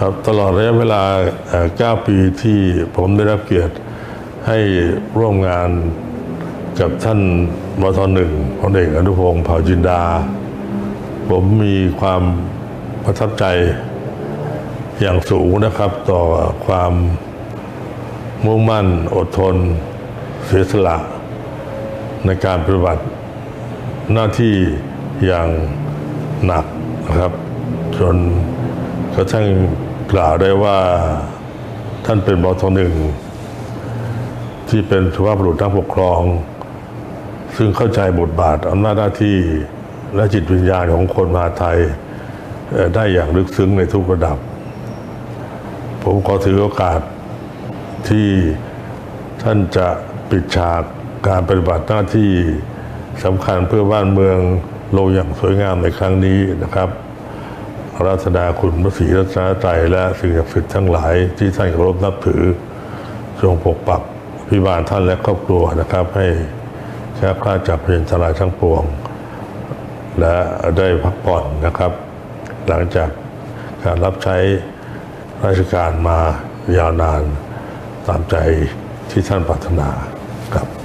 ครับตลอดระยะเวลาเอ่อ9ปีที่ผมได้รับเกียรติให้ร่วมงานกับท่านมทหนึ่งพลเอกอนุพงศ์เผ่าจินดา ผมมีความประทับใจอย่างสูงนะครับ ต่อความมุ่งมั่นอดทน เสียสละ ในการปฏิบัติหน้าที่อย่างหนักนะครับ จน กระทั่งกล่าวได้ว่าท่านเป็นบทหนึ่ง ที่เป็นสุภาพบุรุษทางปกครอง ซึ่งเข้าใจบทบาทอำนาจหน้าที่และจิตวิญญาณของคนมาไทยได้อย่างลึกซึ้งในทุกระดับ ผมขอถือโอกาสที่ท่านจะปิดฉากการปฏิบัติหน้าที่สำคัญเพื่อบ้านเมืองลงอย่างสวยงามในครั้งนี้นะครับ รัตนาคุณพระศรีรัตนตรัยและสิ่งศักดิ์สิทธิ์ทั้งหลายที่ท่านเคารพนับถือทรงปกปักพิบาลท่านและครอบครัวนะครับ ให้แช้คลาดจากเพยนทลายทั้งปวง และได้พักผ่อนนะครับ หลังจากการรับใช้ราชการมายาวนานตามใจที่ท่านปรารถนาครับ